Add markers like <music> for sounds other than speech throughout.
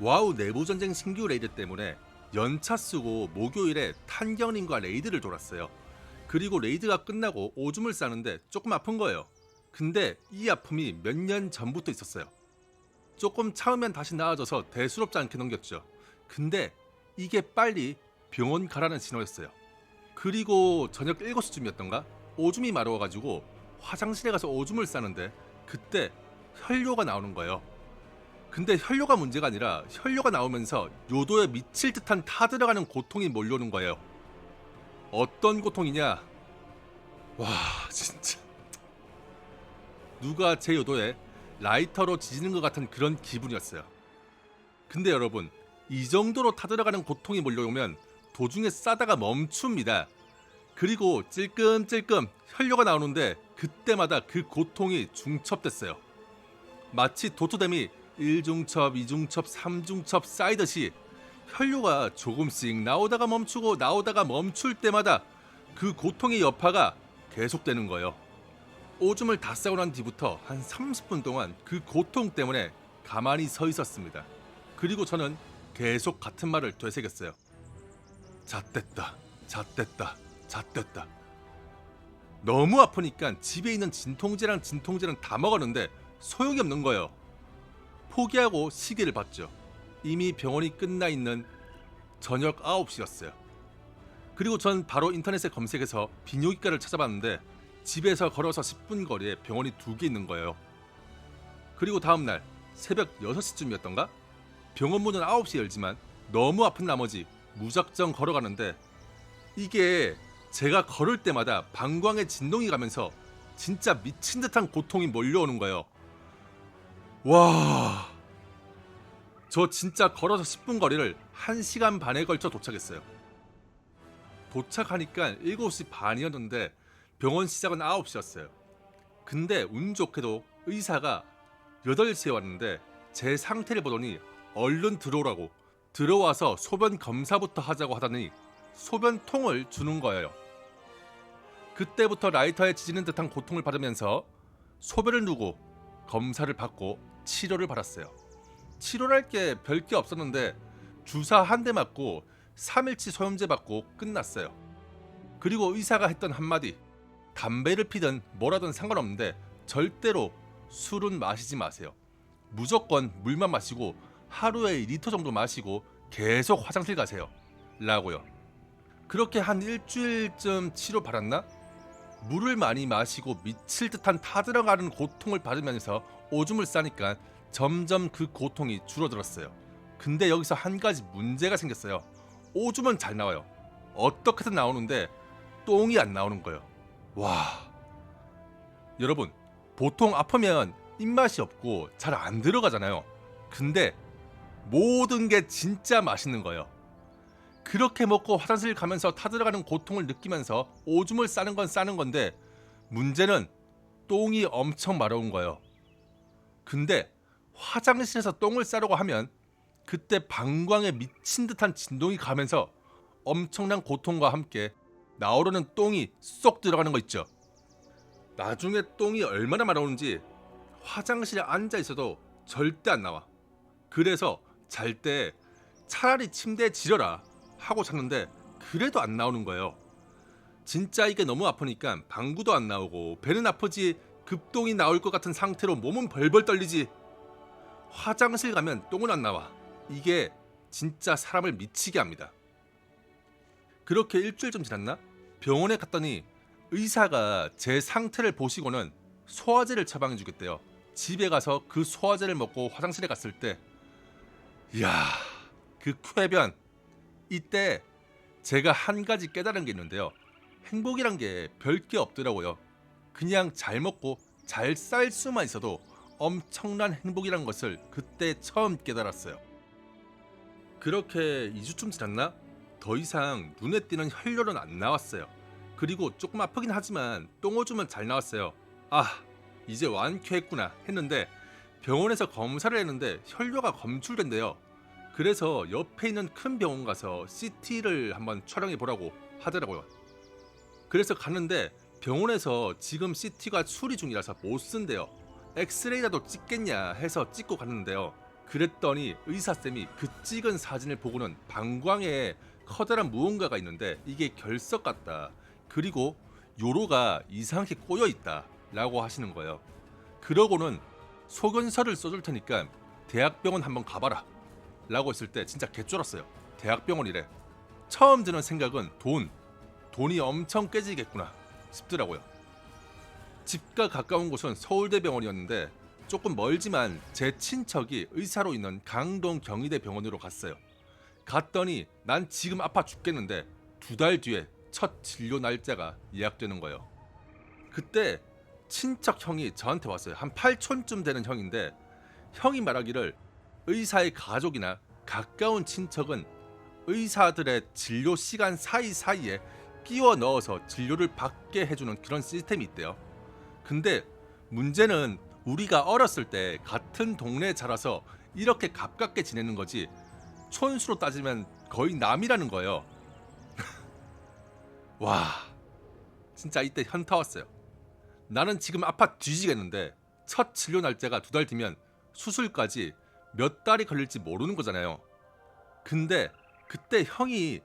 와우 내부전쟁 신규 레이드 때문에 연차 쓰고 목요일에 탄경님과 레이드를 돌았어요. 그리고 레이드가 끝나고 오줌을 싸는데 조금 아픈 거예요. 근데 이 아픔이 몇 년 전부터 있었어요. 조금 참으면 다시 나아져서 대수롭지 않게 넘겼죠. 근데 이게 빨리 병원 가라는 신호였어요. 그리고 저녁 7시쯤이었던가 오줌이 마려워가지고 화장실에 가서 오줌을 싸는데 그때 혈뇨가 나오는 거예요. 근데 혈뇨가 문제가 아니라 혈뇨가 나오면서 요도에 미칠 듯한 타들어가는 고통이 몰려오는 거예요. 어떤 고통이냐? 와 <laughs> 진짜 누가 제 요도에 라이터로 지지는 것 같은 그런 기분이었어요. 근데 여러분 이 정도로 타들어가는 고통이 몰려오면 도중에 싸다가 멈춥니다. 그리고 찔끔찔끔 혈뇨가 나오는데 그때마다 그 고통이 중첩됐어요. 마치 도토댐이 1중첩, 2중첩, 3중첩 쌓이듯이 혈뇨가 조금씩 나오다가 멈추고 나오다가 멈출 때마다 그 고통의 여파가 계속되는 거예요. 오줌을 다 싸고 난 뒤부터 한 30분 동안 그 고통 때문에 가만히 서 있었습니다. 그리고 저는 계속 같은 말을 되새겼어요. 잣됐다, 잣됐다, 잣됐다. 너무 아프니까 집에 있는 진통제랑 진통제는 다 먹었는데 소용이 없는 거예요. 포기하고 시계를 봤죠. 이미 병원이 끝나 있는 저녁 9시였어요. 그리고 전 바로 인터넷에 검색해서 비뇨기과를 찾아봤는데 집에서 걸어서 10분 거리에 병원이 두 개 있는 거예요. 그리고 다음 날 새벽 6시쯤이었던가? 병원 문은 9시에 열지만 너무 아픈 나머지 무작정 걸어가는데 이게 제가 걸을 때마다 방광에 진동이 가면서 진짜 미친 듯한 고통이 몰려오는 거예요. 와. 저 진짜 걸어서 10분 거리를 1시간 반에 걸쳐 도착했어요. 도착하니까 7시 반이었는데 병원 시작은 9시였어요. 근데 운 좋게도 의사가 8시에 왔는데 제 상태를 보더니 얼른 들어오라고 들어와서 소변 검사부터 하자고 하더니 소변통을 주는 거예요. 그때부터 라이터에 지지는 듯한 고통을 받으면서 소변을 누고 검사를 받고 치료를 받았어요. 치료할 게 별 게 없었는데 주사 한 대 맞고 3일치 소염제 받고 끝났어요. 그리고 의사가 했던 한마디 담배를 피든 뭐라든 상관없는데 절대로 술은 마시지 마세요. 무조건 물만 마시고 하루에 2리터 정도 마시고 계속 화장실 가세요. 라고요. 그렇게 한 일주일쯤 치료 받았나? 물을 많이 마시고 미칠 듯한 타들어가는 고통을 받으면서 오줌을 싸니까 점점 그 고통이 줄어들었어요. 근데 여기서 한 가지 문제가 생겼어요. 오줌은 잘 나와요. 어떻게든 나오는데 똥이 안 나오는 거예요. 와. 여러분, 보통 아프면 입맛이 없고 잘 안 들어가잖아요. 근데 모든 게 진짜 맛있는 거예요. 그렇게 먹고 화장실 가면서 타들어가는 고통을 느끼면서 오줌을 싸는 건 싸는 건데 문제는 똥이 엄청 마려운 거예요. 근데 화장실에서 똥을 싸려고 하면 그때 방광에 미친 듯한 진동이 가면서 엄청난 고통과 함께 나오려는 똥이 쏙 들어가는 거 있죠. 나중에 똥이 얼마나 마려우는지 화장실에 앉아 있어도 절대 안 나와. 그래서 잘 때 차라리 침대에 지려라 하고 잤는데 그래도 안 나오는 거예요. 진짜 이게 너무 아프니까 방구도 안 나오고 배는 아프지 급똥이 나올 것 같은 상태로 몸은 벌벌 떨리지 화장실 가면 똥은 안 나와. 이게 진짜 사람을 미치게 합니다. 그렇게 일주일 좀 지났나? 병원에 갔더니 의사가 제 상태를 보시고는 소화제를 처방해 주겠대요. 집에 가서 그 소화제를 먹고 화장실에 갔을 때 이야 그 쾌변 이때 제가 한 가지 깨달은 게 있는데요. 행복이란 게 별게 없더라고요. 그냥 잘 먹고 잘쌀 수만 있어도 엄청난 행복이란 것을 그때 처음 깨달았어요. 그렇게 2주쯤 지났나? 더 이상 눈에 띄는 혈뇨는 안 나왔어요. 그리고 조금 아프긴 하지만 똥오줌은 잘 나왔어요. 아, 이제 완쾌했구나 했는데 병원에서 검사를 했는데 혈뇨가 검출된대요. 그래서 옆에 있는 큰 병원 가서 CT를 한번 촬영해 보라고 하더라고요. 그래서 갔는데 병원에서 지금 CT가 수리 중이라서 못 쓴대요. 엑스레이라도 찍겠냐 해서 찍고 갔는데요. 그랬더니 의사쌤이 그 찍은 사진을 보고는 방광에 커다란 무언가가 있는데 이게 결석 같다. 그리고 요로가 이상하게 꼬여 있다. 라고 하시는 거예요. 그러고는 소견서를 써줄 테니까 대학병원 한번 가봐라. 라고 했을 때 진짜 개쫄았어요. 대학병원이래. 처음 드는 생각은 돈. 돈이 엄청 깨지겠구나 싶더라고요. 집과 가까운 곳은 서울대병원이었는데 조금 멀지만 제 친척이 의사로 있는 강동 경희대 병원으로 갔어요. 갔더니 난 지금 아파 죽겠는데 두 달 뒤에 첫 진료 날짜가 예약되는 거예요. 그때 친척 형이 저한테 왔어요. 한 8촌쯤 되는 형인데 형이 말하기를 의사의 가족이나 가까운 친척은 의사들의 진료 시간 사이사이에 끼워 넣어서 진료를 받게 해주는 그런 시스템이 있대요. 근데 문제는 우리가 어렸을 때 같은 동네에 자라서 이렇게 가깝게 지내는 거지 촌수로 따지면 거의 남이라는 거예요. <laughs> 와, 진짜 이때 현타 왔어요. 나는 지금 아파 뒤지겠는데 첫 진료 날짜가 두 달 뒤면 수술까지 몇 달이 걸릴지 모르는 거잖아요. 근데 그때 형이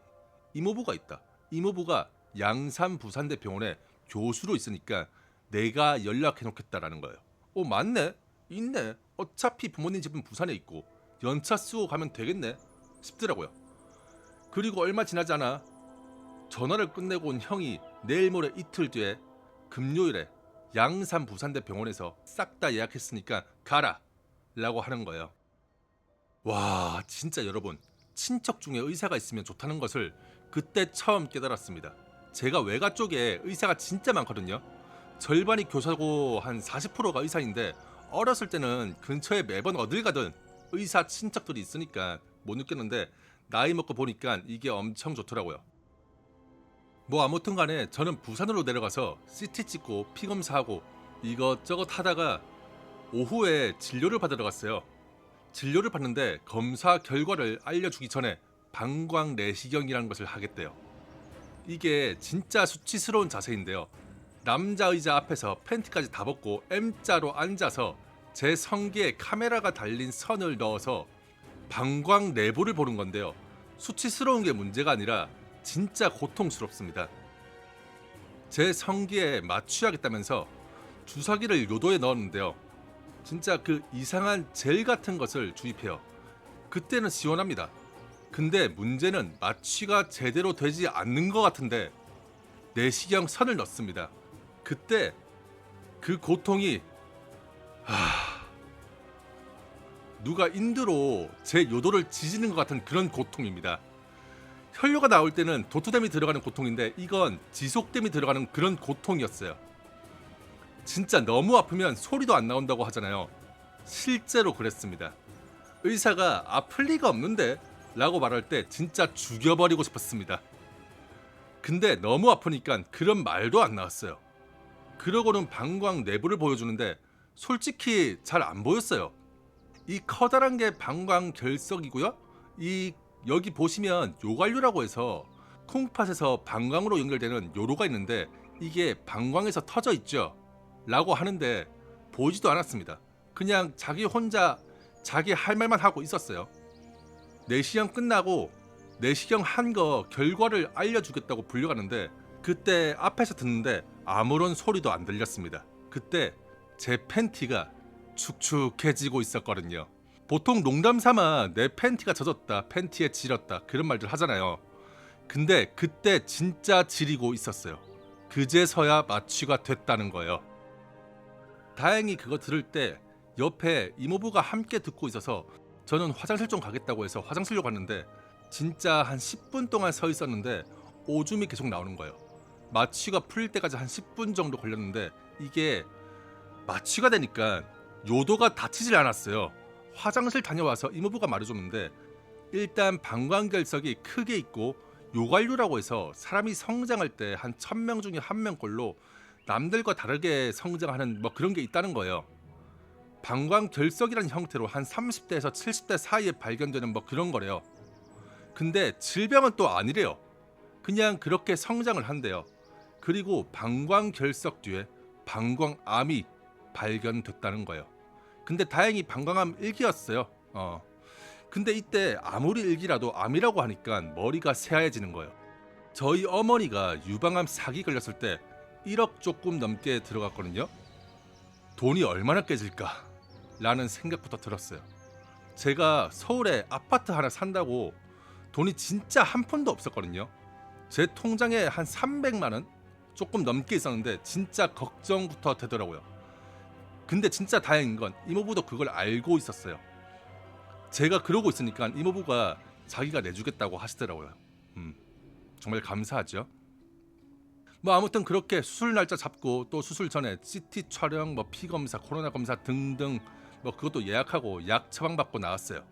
이모부가 있다. 이모부가 양산 부산대 병원에 교수로 있으니까 내가 연락해 놓겠다라는 거예요. 어 맞네, 있네. 어차피 부모님 집은 부산에 있고 연차 쓰고 가면 되겠네 싶더라고요. 그리고 얼마 지나지 않아 전화를 끝내고 온 형이 내일 모레 이틀 뒤에 금요일에 양산 부산대 병원에서 싹 다 예약했으니까 가라 라고 하는 거예요. 와 진짜 여러분 친척 중에 의사가 있으면 좋다는 것을 그때 처음 깨달았습니다. 제가 외가 쪽에 의사가 진짜 많거든요. 절반이 교사고 한 40%가 의사인데 어렸을 때는 근처에 매번 어딜 가든 의사 친척들이 있으니까 못 느꼈는데 나이 먹고 보니까 이게 엄청 좋더라고요. 뭐 아무튼 간에 저는 부산으로 내려가서 CT 찍고 피 검사하고 이것저것 하다가 오후에 진료를 받으러 갔어요. 진료를 받는데 검사 결과를 알려주기 전에 방광 내시경이라는 것을 하겠대요. 이게 진짜 수치스러운 자세인데요. 남자 의자 앞에서 팬티까지 다 벗고 M자로 앉아서 제 성기에 카메라가 달린 선을 넣어서 방광 내부를 보는 건데요. 수치스러운 게 문제가 아니라 진짜 고통스럽습니다. 제 성기에 마취하겠다면서 주사기를 요도에 넣었는데요. 진짜 그 이상한 젤 같은 것을 주입해요. 그때는 시원합니다. 근데 문제는 마취가 제대로 되지 않는 것 같은데 내시경 선을 넣습니다. 그때 그 고통이 하... 누가 인드로 제 요도를 지지는 것 같은 그런 고통입니다. 혈류가 나올 때는 도투댐이 들어가는 고통인데 이건 지속댐이 들어가는 그런 고통이었어요. 진짜 너무 아프면 소리도 안 나온다고 하잖아요. 실제로 그랬습니다. 의사가 아플 리가 없는데 라고 말할 때 진짜 죽여버리고 싶었습니다. 근데 너무 아프니까 그런 말도 안 나왔어요. 그러고는 방광 내부를 보여주는데 솔직히 잘 안 보였어요. 이 커다란 게 방광 결석이고요. 이 여기 보시면 요관류라고 해서 콩팥에서 방광으로 연결되는 요로가 있는데 이게 방광에서 터져 있죠. 라고 하는데 보이지도 않았습니다. 그냥 자기 혼자 자기 할 말만 하고 있었어요. 내시경 끝나고 내시경 한 거 결과를 알려주겠다고 불려가는데 그때 앞에서 듣는데 아무런 소리도 안 들렸습니다. 그때 제 팬티가 축축해지고 있었거든요. 보통 농담 삼아 내 팬티가 젖었다, 팬티에 지렸다 그런 말들 하잖아요. 근데 그때 진짜 지리고 있었어요. 그제서야 마취가 됐다는 거예요. 다행히 그거 들을 때 옆에 이모부가 함께 듣고 있어서 저는 화장실 좀 가겠다고 해서 화장실로 갔는데 진짜 한 10분 동안 서 있었는데 오줌이 계속 나오는 거예요. 마취가 풀릴 때까지 한 10분 정도 걸렸는데 이게 마취가 되니까 요도가 닫히질 않았어요. 화장실 다녀와서 이모부가 말해줬는데 일단 방광결석이 크게 있고 요관류라고 해서 사람이 성장할 때 한 천 명 중에 한 명꼴로 남들과 다르게 성장하는 뭐 그런 게 있다는 거예요. 방광결석이라는 형태로 한 30대에서 70대 사이에 발견되는 뭐 그런 거래요. 근데 질병은 또 아니래요. 그냥 그렇게 성장을 한대요. 그리고 방광결석 뒤에 방광암이 발견됐다는 거예요. 근데 다행히 방광암 1기였어요. 어. 근데 이때 아무리 일기라도 암이라고 하니까 머리가 새하얘지는 거예요. 저희 어머니가 유방암 사기 걸렸을 때 1억 조금 넘게 들어갔거든요. 돈이 얼마나 깨질까? 라는 생각부터 들었어요. 제가 서울에 아파트 하나 산다고 돈이 진짜 한 푼도 없었거든요. 제 통장에 한 300만 원 조금 넘게 있었는데 진짜 걱정부터 되더라고요. 근데 진짜 다행인 건 이모부도 그걸 알고 있었어요. 제가 그러고 있으니까 이모부가 자기가 내주겠다고 하시더라고요. 음, 정말 감사하죠. 뭐 아무튼 그렇게 수술 날짜 잡고 또 수술 전에 CT 촬영, 뭐 피 검사, 코로나 검사 등등 뭐 그것도 예약하고 약 처방 받고 나왔어요.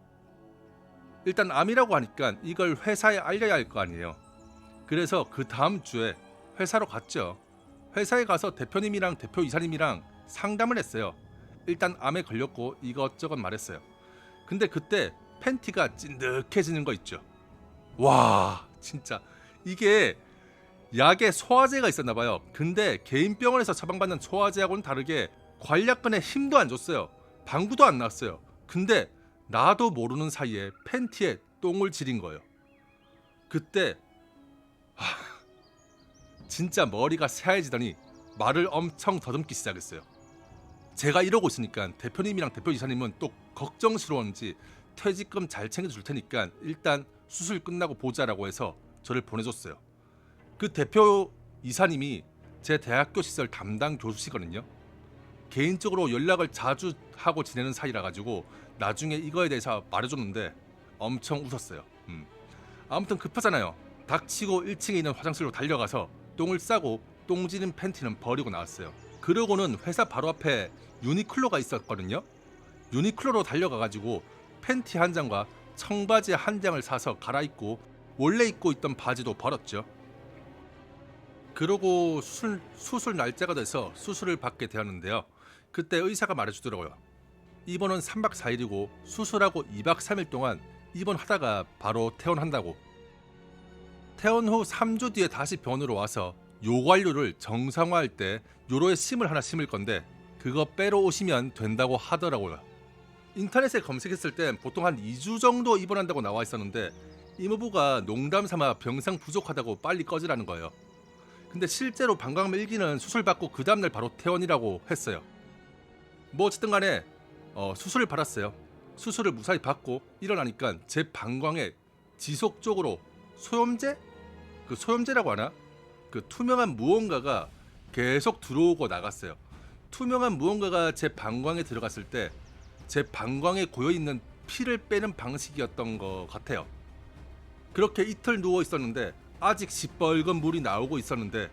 일단 암이라고 하니까 이걸 회사에 알려야 할 거 아니에요. 그래서 그 다음 주에 회사로 갔죠. 회사에 가서 대표님이랑 대표 이사님이랑 상담을 했어요. 일단 암에 걸렸고 이것저것 말했어요. 근데 그때 팬티가 찐득해지는 거 있죠. 와, 진짜 이게 약에 소화제가 있었나 봐요. 근데 개인 병원에서 처방받는 소화제하고는 다르게 관략근에 힘도 안 줬어요. 방구도 안 났어요. 근데 나도 모르는 사이에 팬티에 똥을 지린 거예요. 그때 하, 진짜 머리가 새하얘지더니 말을 엄청 더듬기 시작했어요. 제가 이러고 있으니까 대표님이랑 대표 이사님은 또 걱정스러운지 퇴직금 잘 챙겨줄 테니까 일단 수술 끝나고 보자라고 해서 저를 보내줬어요. 그 대표 이사님이 제 대학교 시절 담당 교수시거든요. 개인적으로 연락을 자주 하고 지내는 사이라 가지고 나중에 이거에 대해서 말해줬는데 엄청 웃었어요. 음. 아무튼 급하잖아요. 닥치고 1층에 있는 화장실로 달려가서 똥을 싸고 똥 지는 팬티는 버리고 나왔어요. 그러고는 회사 바로 앞에 유니클로가 있었거든요. 유니클로로 달려가가지고 팬티 한 장과 청바지 한 장을 사서 갈아입고 원래 입고 있던 바지도 버렸죠. 그러고 수술, 수술 날짜가 돼서 수술을 받게 되었는데요. 그때 의사가 말해주더라고요. 입원은 3박 4일이고 수술하고 2박 3일 동안 입원하다가 바로 퇴원한다고. 퇴원 후 3주 뒤에 다시 병원으로 와서 요관료를 정상화할 때 요로에 심을 하나 심을 건데 그거 빼러 오시면 된다고 하더라고요. 인터넷에 검색했을 땐 보통 한 2주 정도 입원한다고 나와 있었는데 이모부가 농담 삼아 병상 부족하다고 빨리 꺼지라는 거예요. 근데 실제로 방광암 1기는 수술 받고 그 다음날 바로 퇴원이라고 했어요. 뭐 어쨌든 간에 어, 수술을 받았어요. 수술을 무사히 받고 일어나니까 제 방광에 지속적으로 소염제? 그 소염제라고 하나? 그 투명한 무언가가 계속 들어오고 나갔어요. 투명한 무언가가 제 방광에 들어갔을 때 제 방광에 고여 있는 피를 빼는 방식이었던 것 같아요. 그렇게 이틀 누워 있었는데 아직 시뻘건 물이 나오고 있었는데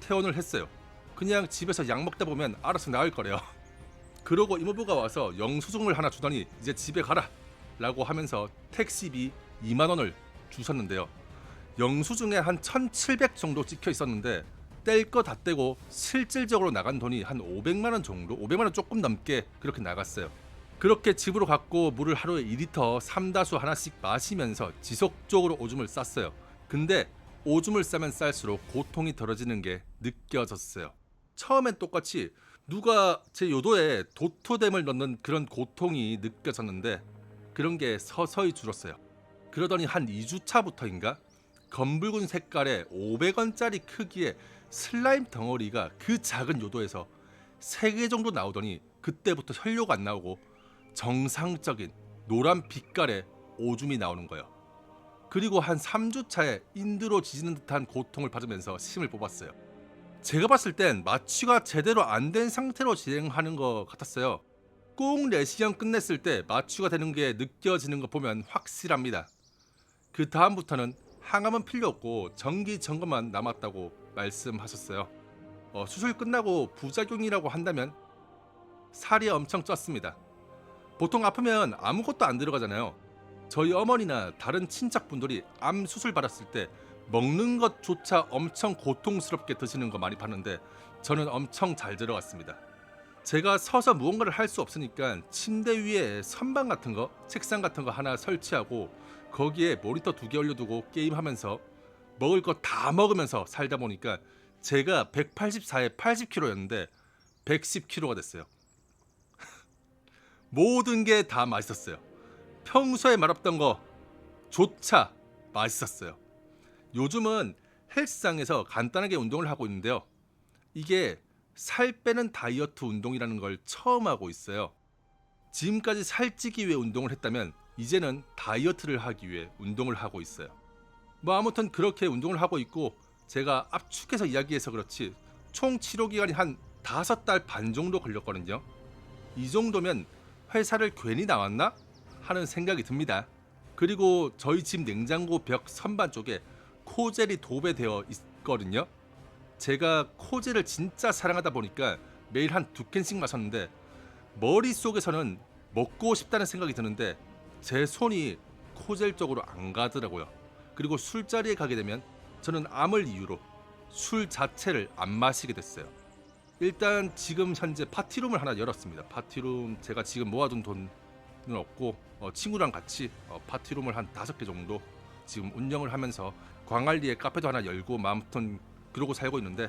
퇴원을 했어요. 그냥 집에서 약 먹다 보면 알아서 나을 거래요. <laughs> 그러고 이모부가 와서 영수증을 하나 주더니 이제 집에 가라 라고 하면서 택시비 2만 원을 주셨는데요. 영수증에 한 1,700 정도 찍혀 있었는데 뗄 거 다 떼고 실질적으로 나간 돈이 한 500만 원 정도, 500만 원 조금 넘게 그렇게 나갔어요. 그렇게 집으로 갔고 물을 하루에 2리터 삼다수 하나씩 마시면서 지속적으로 오줌을 쌌어요. 근데 오줌을 싸면 쌀수록 고통이 덜어지는 게 느껴졌어요. 처음엔 똑같이 누가 제 요도에 도토댐을 넣는 그런 고통이 느껴졌는데 그런 게 서서히 줄었어요. 그러더니 한 2주 차부터인가 검붉은 색깔의 500원짜리 크기의 슬라임 덩어리가 그 작은 요도에서 3개 정도 나오더니 그때부터 혈뇨가 안 나오고 정상적인 노란 빛깔의 오줌이 나오는 거예요. 그리고 한 3주 차에 인두로 지지는 듯한 고통을 받으면서 심을 뽑았어요. 제가 봤을 땐 마취가 제대로 안 된 상태로 진행하는 것 같았어요. 꼭 내시경 끝냈을 때 마취가 되는 게 느껴지는 거 보면 확실합니다. 그 다음부터는 항암은 필요 없고 정기 점검만 남았다고 말씀하셨어요. 어, 수술 끝나고 부작용이라고 한다면 살이 엄청 쪘습니다. 보통 아프면 아무것도 안 들어가잖아요. 저희 어머니나 다른 친척분들이 암 수술 받았을 때 먹는 것조차 엄청 고통스럽게 드시는 거 많이 봤는데 저는 엄청 잘 들어갔습니다. 제가 서서 무언가를 할 수 없으니까 침대 위에 선반 같은 거, 책상 같은 거 하나 설치하고 거기에 모니터 두 개 올려두고 게임하면서 먹을 거 다 먹으면서 살다 보니까 제가 184에 80kg였는데 110kg가 됐어요. <laughs> 모든 게 다 맛있었어요. 평소에 말없던 거조차 맛있었어요. 요즘은 헬스장에서 간단하게 운동을 하고 있는데요. 이게 살 빼는 다이어트 운동이라는 걸 처음 하고 있어요. 지금까지 살찌기 위해 운동을 했다면 이제는 다이어트를 하기 위해 운동을 하고 있어요. 뭐 아무튼 그렇게 운동을 하고 있고 제가 압축해서 이야기해서 그렇지 총 치료 기간이 한 다섯 달 반 정도 걸렸거든요. 이 정도면 회사를 괜히 나왔나 하는 생각이 듭니다. 그리고 저희 집 냉장고 벽 선반 쪽에 코젤이 도배되어 있거든요. 제가 코젤을 진짜 사랑하다 보니까 매일 한 두 캔씩 마셨는데 머릿속에서는 먹고 싶다는 생각이 드는데 제 손이 코젤 쪽으로 안 가더라고요. 그리고 술자리에 가게 되면 저는 암을 이유로 술 자체를 안 마시게 됐어요. 일단 지금 현재 파티룸을 하나 열었습니다. 파티룸 제가 지금 모아둔 돈은 없고 어, 친구랑 같이 어, 파티룸을 한 다섯 개 정도 지금 운영을 하면서 광안리에 카페도 하나 열고 마음튼 그러고 살고 있는데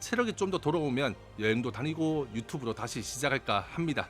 체력이 좀 더 돌아오면 여행도 다니고 유튜브로 다시 시작할까 합니다.